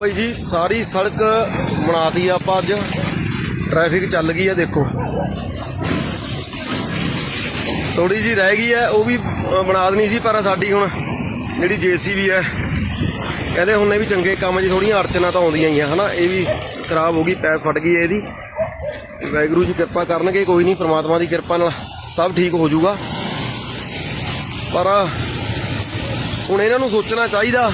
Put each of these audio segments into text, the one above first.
ਭਾਈ ਜੀ, ਸਾਰੀ ਸੜਕ ਬਣਾਤੀ ਆਪਾਂ ਅੱਜ। ਟ੍ਰੈਫਿਕ ਚੱਲ ਗਈ ਹੈ ਦੇਖੋ। ਥੋੜੀ ਜੀ ਰਹਿ ਗਈ ਹੈ ਉਹ ਵੀ ਬਣਾ ਦੇਣੀ ਸੀ, ਪਰ ਸਾਡੀ ਹੁਣ ਜਿਹੜੀ ਜੀਸੀਬੀ ਹੈ ਕਹਿੰਦੇ ਹੁਣ ਇਹ ਵੀ ਚੰਗੇ ਕੰਮ 'ਚ ਥੋੜੀਆਂ ਅੜਚਨਾਂ ਤਾਂ ਆਉਂਦੀਆਂ ਹੀ ਆ, ਹਨਾ? ਇਹ ਵੀ ਖਰਾਬ ਹੋ ਗਈ ਪੈਪ ਫਟ ਗਈ ਇਹਦੀ। ਵਾਹਿਗੁਰੂ ਜੀ ਕਿਰਪਾ ਕਰਨਗੇ, ਕੋਈ ਨਹੀਂ, ਪ੍ਰਮਾਤਮਾ ਦੀ ਕਿਰਪਾ ਨਾਲ ਸਭ ਠੀਕ ਹੋ ਜਾਊਗਾ। ਪਰ ਹੁਣ ਇਹਨਾਂ ਨੂੰ ਸੋਚਣਾ ਚਾਹੀਦਾ।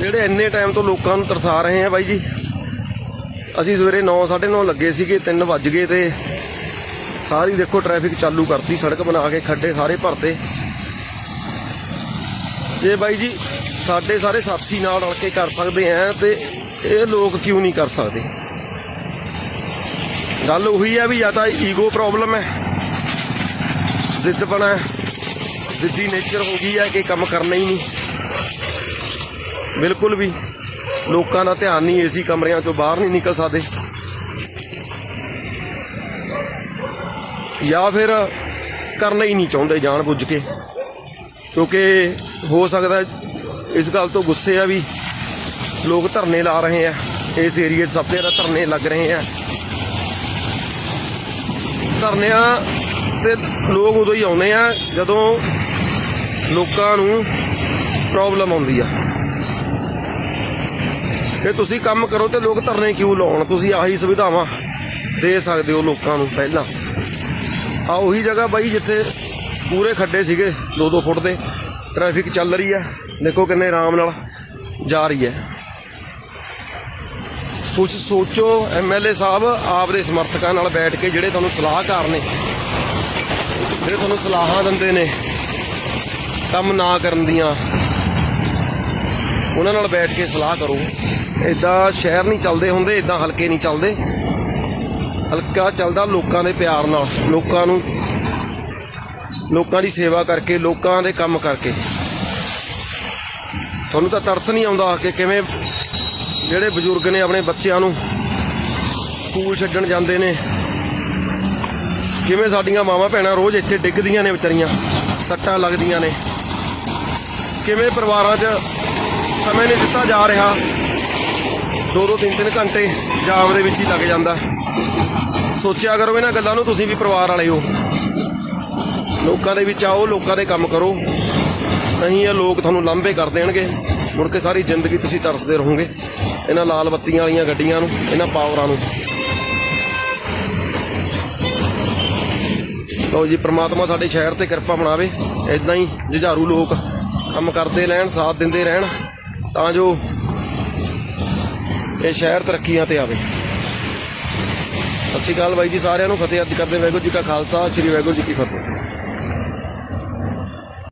ਜਿਹੜੇ ਇੰਨੇ ਟਾਈਮ ਤੋਂ ਲੋਕਾਂ ਨੂੰ ਤਰਸਾ ਰਹੇ ਆ ਬਾਈ ਜੀ। ਅਸੀਂ ਸਵੇਰੇ 9 9:30 ਲੱਗੇ ਸੀਗੇ 3 ਵੱਜ ਗਏ ਤੇ ਸਾਰੀ ਦੇਖੋ ਟ੍ਰੈਫਿਕ ਚਾਲੂ ਕਰਤੀ, ਸੜਕ ਬਣਾ ਕੇ ਖੱਡੇ ਸਾਰੇ ਭਰਤੇ। ਜੇ ਬਾਈ ਜੀ, ਸਾਡੇ ਸਾਰੇ ਸਾਥੀ ਨਾਲ ਰਲ ਕੇ ਕਰ ਸਕਦੇ ਆ ਤੇ ਇਹ ਲੋਕ ਕਿਉਂ ਨਹੀਂ ਕਰ ਸਕਦੇ? ਗੱਲ ਉਹੀ ਹੈ ਵੀ ਜਾਂ ਤਾਂ ਈਗੋ ਪ੍ਰੋਬਲਮ ਹੈ ਜਿੱਦ ਬਣਾ ਜ਼ਿੱਦੀ ਨੇਚਰ ਹੋ ਗਈ ਹੈ ਕਿ ਕੰਮ ਕਰਨਾ ਹੀ ਨਹੀਂ। ਬਿਲਕੁਲ ਵੀ। ਲੋਕਾਂ ਦਾ ਧਿਆਨ ਨਹੀਂ ਏਸੀ ਕਮਰਿਆਂ ਚੋਂ ਬਾਹਰ ਨਹੀਂ ਨਿਕਲ ਸਕਦੇ। ਜਾਂ ਫਿਰ ਕਰਨਾ ਹੀ ਨਹੀਂ ਚਾਹੁੰਦੇ ਜਾਣ ਬੁੱਝ ਕੇ। ਕਿਉਂਕਿ ਹੋ ਸਕਦਾ ਇਸ ਗੱਲ ਤੋਂ ਗੁੱਸੇ ਆ ਵੀ ਲੋਕ ਧਰਨੇ ਲਾ ਰਹੇ ਆ। ਇਸ ਏਰੀਏ 'ਚ ਸਭ ਤੋਂ ਜ਼ਿਆਦਾ ਧਰਨੇ ਲੱਗ ਰਹੇ ਆ। ਧਰਨਿਆਂ ਤੇ ਲੋਕ ਉਦੋਂ ਹੀ ਆਉਂਦੇ ਆ ਜਦੋਂ ਲੋਕਾਂ ਨੂੰ ਪ੍ਰੋਬਲਮ ਆਉਂਦੀ ਆ। ਕਿ ਤੁਸੀਂ ਕੰਮ ਕਰੋ ਤੇ ਲੋਕ ਧਰਨੇ ਕਿਉਂ ਲਾਉਣ? ਤੁਸੀਂ ਆਹੀ ਸੁਵਿਧਾਵਾਂ ਦੇ ਸਕਦੇ ਹੋ ਲੋਕਾਂ ਨੂੰ ਪਹਿਲਾਂ। ਆ ਉਹੀ ਜਗ੍ਹਾ ਬਾਈ ਜਿੱਥੇ ਪੂਰੇ ਖੱਡੇ ਸੀਗੇ 2-2 ਫੁੱਟ ਦੇ। ਟ੍ਰੈਫਿਕ ਚੱਲ ਰਹੀ ਹੈ। ਦੇਖੋ ਕਿੰਨੇ ਆਰਾਮ ਨਾਲ ਜਾ ਰਹੀ ਹੈ। ਕੁਝ ਸੋਚੋ ਐਮਐਲਏ ਸਾਹਿਬ, ਆਪਦੇ ਸਮਰਥਕਾਂ ਨਾਲ ਬੈਠ ਕੇ ਜਿਹੜੇ ਤੁਹਾਨੂੰ ਸਲਾਹਕਾਰ ਨੇ, ਜਿਹੜੇ ਤੁਹਾਨੂੰ ਸਲਾਹਾਂ ਦਿੰਦੇ ਨੇ, ਕੰਮ ਨਾ ਕਰਨ ਦੀਆਂ, ਉਹਨਾਂ ਨਾਲ ਬੈਠ ਕੇ ਸਲਾਹ ਕਰੋ। ਇਦਾਂ ਸ਼ਹਿਰ ਨਹੀਂ ਚੱਲਦੇ ਹੁੰਦੇ ਇਦਾਂ ਹਲਕੇ ਨਹੀਂ ਚੱਲਦੇ। ਹਲਕਾ ਚੱਲਦਾ ਲੋਕਾਂ ਦੇ ਪਿਆਰ ਨਾਲ, ਲੋਕਾਂ ਨੂੰ, ਲੋਕਾਂ ਦੀ ਸੇਵਾ ਕਰਕੇ, ਲੋਕਾਂ ਦੇ ਕੰਮ ਕਰਕੇ। ਤੁਹਾਨੂੰ ਤਾਂ ਤਰਸ ਨਹੀਂ ਆਉਂਦਾ ਕਿ ਕਿਵੇਂ ਜਿਹੜੇ ਬਜ਼ੁਰਗ ਨੇ ਆਪਣੇ ਬੱਚਿਆਂ ਨੂੰ ਸਕੂਲ ਛੱਡਣ ਜਾਂਦੇ ਨੇ। ਕਿਵੇਂ ਸਾਡੀਆਂ ਮਾਵਾਂ ਭੈਣਾਂ ਰੋਜ਼ ਇੱਥੇ ਡਿੱਗਦੀਆਂ ਨੇ ਵਿਚਾਰੀਆਂ, ਸੱਟਾਂ ਲੱਗਦੀਆਂ ਨੇ। ਕਿਵੇਂ ਪਰਿਵਾਰਾਂ 'ਚ ਸਮੇਂ ਨਹੀਂ ਦਿੱਤਾ ਜਾ ਰਿਹਾ। ਦੋ ਦੋ ਤਿੰਨ ਤਿੰਨ ਘੰਟੇ ਜਾਮ ਦੇ ਵਿੱਚ ਹੀ ਲੱਗ ਜਾਂਦਾ। ਸੋਚਿਆ ਕਰੋ ਇਹਨਾਂ ਗੱਲਾਂ ਨੂੰ, ਤੁਸੀਂ ਵੀ ਪਰਿਵਾਰ ਵਾਲੇ ਹੋ। ਲੋਕਾਂ ਦੇ ਵਿੱਚ ਆਓ, ਲੋਕਾਂ ਦੇ ਕੰਮ ਕਰੋ। ਨਹੀਂ ਇਹ ਲੋਕ ਤੁਹਾਨੂੰ ਲਾਂਭੇ ਕਰ ਦੇਣਗੇ। ਮੁੜ ਕੇ ਸਾਰੀ ਜ਼ਿੰਦਗੀ ਤੁਸੀਂ ਤਰਸਦੇ ਰਹੋਗੇ। ਇਹਨਾਂ ਲਾਲ ਬੱਤੀਆਂ ਵਾਲੀਆਂ ਗੱਡੀਆਂ ਨੂੰ, ਇਹਨਾਂ ਪਾਵਰਾਂ ਨੂੰ। ਲਓ ਜੀ, ਪ੍ਰਮਾਤਮਾ ਸਾਡੇ ਸ਼ਹਿਰ ਤੇ ਕਿਰਪਾ ਬਣਾਵੇ ਇਦਾਂ ਹੀ ਜੁਝਾਰੂ ਲੋਕ ਕੰਮ ਕਰਦੇ ਰਹਿਣ, ਸਾਥ ਦਿੰਦੇ ਰਹਿਣ। ਤਾਂ ਜੋ ਇਹ ਸ਼ਹਿਰ ਤਰੱਕੀਆਂ ਤੇ ਆਵੇ। ਸਤਿ ਸ਼੍ਰੀ ਅਕਾਲ ਬਾਈ ਜੀ ਸਾਰਿਆਂ ਨੂੰ। ਫਤਿਹ ਅੱਜ ਕਰਦੇ ਵਾਹਿਗੁਰੂ ਜੀ ਕਾ ਖਾਲਸਾ, ਸ੍ਰੀ ਵਾਹਿਗੁਰੂ ਜੀ ਕੀ ਫਤਿਹ।